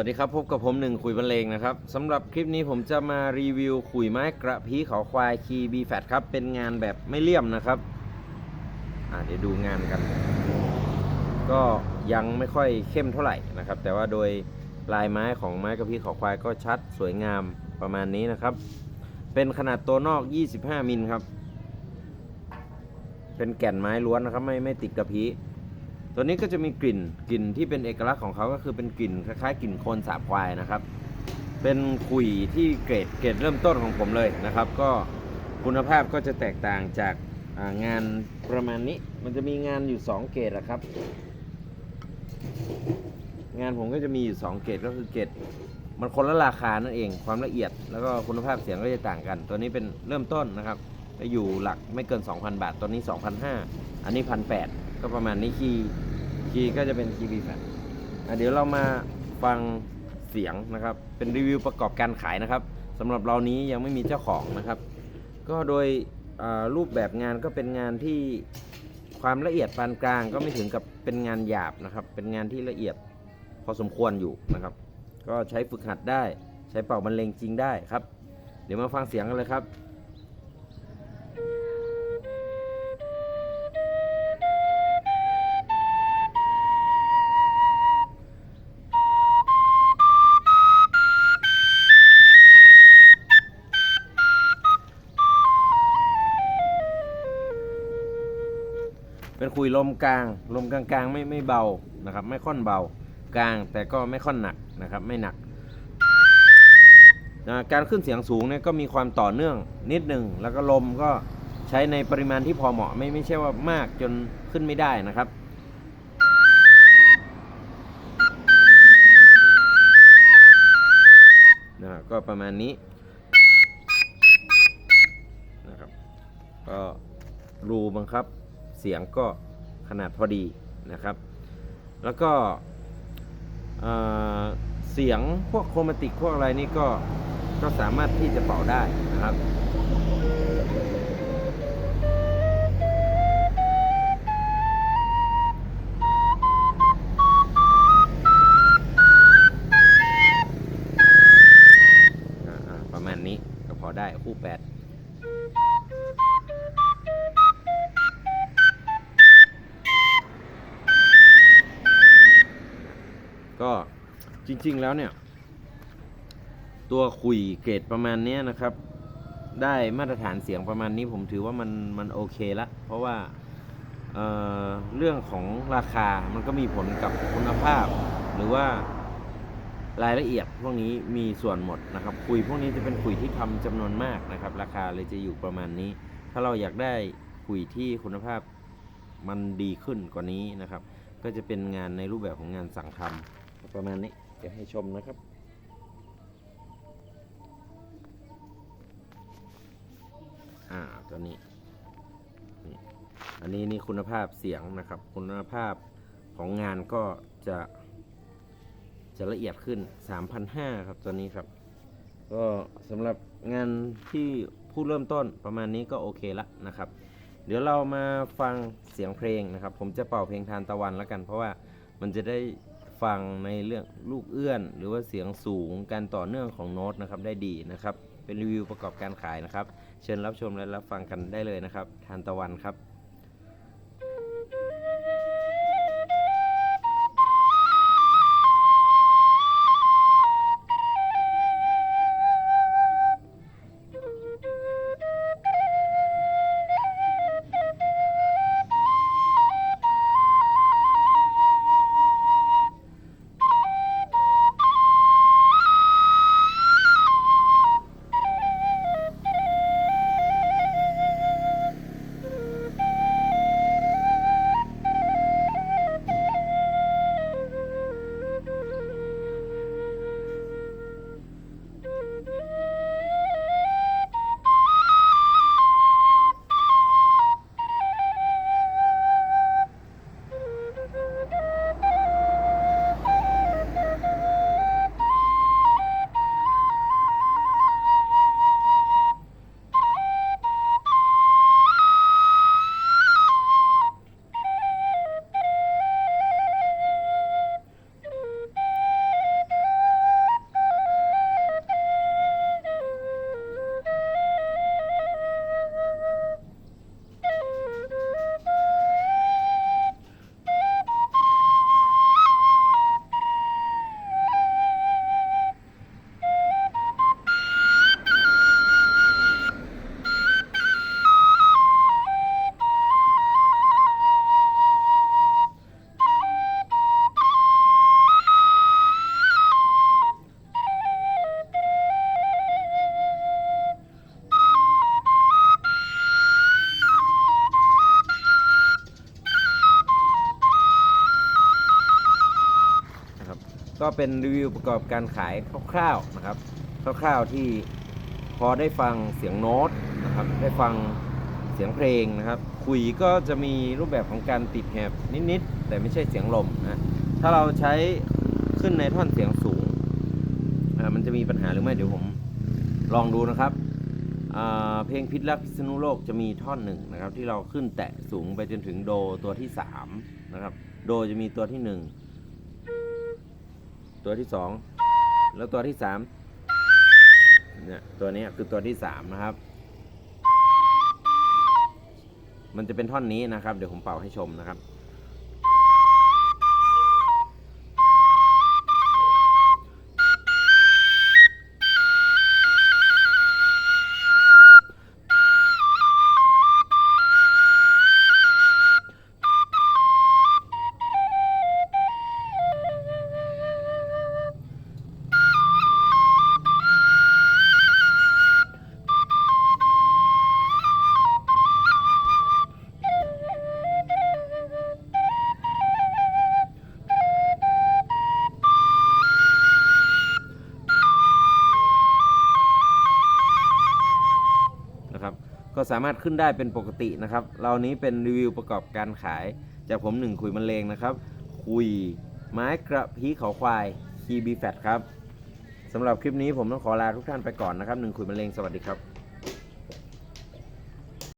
วัสดีครับพบกับผมหนึ่งคุยบรรเลงนะครับสำหรับคลิปนี้ผมจะมารีวิวขุยไม้กระพี้เขาควายคีบีแฟตครับ เป็นงานแบบไม่เลี่ยมนะครับอ่าเดี๋ยวดูงานกัน ก็ยังไม่ค่อยเข้มเท่าไหร่นะครับ แต่ว่าโดยลายไม้ของไม้กระพี้เขาควายก็ชัดสวยงามประมาณนี้นะครับ เป็นขนาดตัวนอก 25 มิลครับ เป็นแก่นไม้ล้วนนะครับ ไม่ไม่ติดกระพี้ ตัวนี้ก็จะมีกลิ่นกลิ่นที่เป็นเอกลักษณ์ของเขาก็คือเป็นกลิ่นคล้ายๆกลิ่นโคลนสาบควายนะครับ เป็นขุยที่เกรดเกรดเริ่มต้นของผมเลยนะครับ ก็คุณภาพก็จะแตกต่างจากงานประมาณนี้ มันจะมีงานอยู่ 2 เกรดอะครับ งานผมก็จะมีอยู่ 2 เกรดก็คือเกรดมันคนละราคานั่นเอง ความละเอียดแล้วก็คุณภาพเสียงก็จะต่างกัน ตัวนี้เป็นเริ่มต้นนะครับจะอยู่หลักไม่เกิน 2,000 บาท ตัวนี้ 2,500 อันนี้ 1,800 ก็ประมาณนี้คี คีย์ก็จะเป็นคีย์บีแฟะเดี๋ยวเรามาฟังเสียงนะครับ เป็นรีวิวประกอบการขายนะครับสำหรับเรานี้ยังไม่มีเจ้าของนะครับ ก็โดยรูปแบบงานก็เป็นงานที่ความละเอียดปานกลางก็ไม่ถึงกับเป็นงานหยาบนะครับ เป็นงานที่ละเอียดพอสมควรอยู่นะครับ ก็ใช้ฝึกหัดได้ ใช้เป่าบรรเลงจริงได้ครับ เดี๋ยวมาฟังเสียงกันเลยครับ เป็นคุยลมกลาง ลมกลางๆ ไม่ไม่เบานะครับ ไม่ค่อนเบากลางแต่ก็ไม่ค่อนหนักนะครับ ไม่หนักนะการขึ้นเสียงสูงเนี่ยก็มีความต่อเนื่องนิดหนึ่งแล้วก็ลมก็ใช้ในปริมาณที่พอเหมาะไม่ไม่ใช่ว่ามากจนขึ้นไม่ได้นะครับนะก็ประมาณนี้นะครับก็รูบังคับ เสียงก็ขนาดพอดีนะครับ แล้วก็เเสียงพวกโครมาติกพวกอะไรนี่ก็ก็สามารถที่จะเป่าได้นะครับประมาณนี้ก็พอได้คู่แปด จริงๆแล้วเนี่ย ตัวคุยเกรดประมาณนี้นะครับ ได้มาตรฐานเสียงประมาณนี้ผมถือว่ามันมันโอเคละ เพราะว่าเเรื่องของราคามันก็มีผลกับคุณภาพ หรือว่ารายละเอียดพวกนี้มีส่วนหมดนะครับ คุยพวกนี้จะเป็นคุยที่ทำจำนวนมากนะครับ ราคาเลยจะอยู่ประมาณนี้ ถ้าเราอยากได้คุยที่คุณภาพมันดีขึ้นกว่านี้นะครับ ก็จะเป็นงานในรูปแบบของงานสั่งทำ ประมาณนี้จะให้ชมนะครับ อ่าตัวนี้นี่อันนี้นี่คุณภาพเสียงนะครับ คุณภาพของงานก็จะจะละเอียดขึ้น 3,500 ครับตัวนี้ครับ ก็สำหรับงานที่ผู้เริ่มต้นประมาณนี้ก็โอเคละนะครับ เดี๋ยวเรามาฟังเสียงเพลงนะครับ ผมจะเป่าเพลงทานตะวันแล้วกัน เพราะว่ามันจะได้ ฟังในเรื่องลูกเอื้อน หรือว่าเสียงสูงการต่อเนื่องของโน้ตนะครับได้ดีนะครับ เป็นรีวิวประกอบการขายนะครับ เชิญรับชมและรับฟังกันได้เลยนะครับทานตะวันครับ ก็เป็นรีวิวประกอบการขายคร่าวๆนะครับคร่าวๆที่พอได้ฟังเสียงโน้ตนะครับได้ฟังเสียงเพลงนะครับ คุยก็จะมีรูปแบบของการติดแหบนิดๆแต่ไม่ใช่เสียงลมนะถ้าเราใช้ขึ้นในท่อนเสียงสูงมันจะมีปัญหาหรือไม่เดี๋ยวผมลองดูนะครับเพลงพิษรักพิษณุโลกจะมีท่อนหนึ่งนะครับ ที่เราขึ้นแตะสูงไปจนถึงโดตัวที่สามนะครับโดจะมีตัวที่หนึ่ง ตัวที่สองแล้วตัวที่สามเนี่ยตัวนี้คือตัวที่สามนะครับ มันจะเป็นท่อนนี้นะครับ เดี๋ยวผมเป่าให้ชมนะครับนะครับ สามารถขึ้นได้เป็นปกตินะครับ เรานี้เป็นรีวิวประกอบการขาย จากผมหนึ่งคุยมันเลงนะครับ คุยไม้กระพี้เขาควายคีบีแฟตครับสำหรับคลิปนี้ผมต้องขอลาทุกท่านไปก่อนนะครับหนึ่งคุยมันเลงสวัสดีครับ